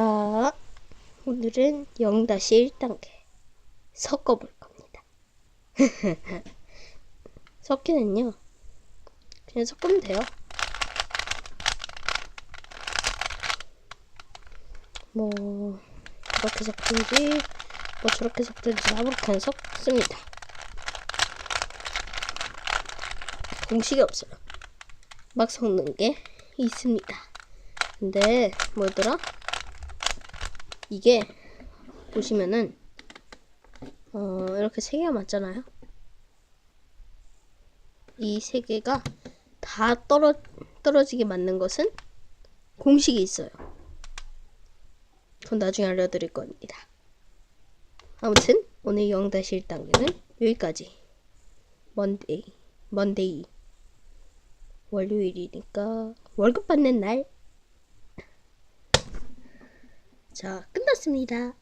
아, 오늘은 0-1단계 섞어볼 겁니다. 섞기는요, 그냥 섞으면 돼요. 뭐, 이렇게 섞든지, 뭐 저렇게 섞든지 아무렇게나 섞습니다. 공식이 없어요. 막 섞는 게 있습니다. 근데 뭐더라? 이게 보시면은 어 이렇게 세 개가 맞잖아요. 이 세 개가 다 떨어 떨어지게 맞는 것은 공식이 있어요. 그건 나중에 알려드릴 겁니다. 아무튼 오늘 0-1단계는 여기까지. 먼데이, 먼데이. 월요일이니까 월급 받는 날. 자, 끝났습니다.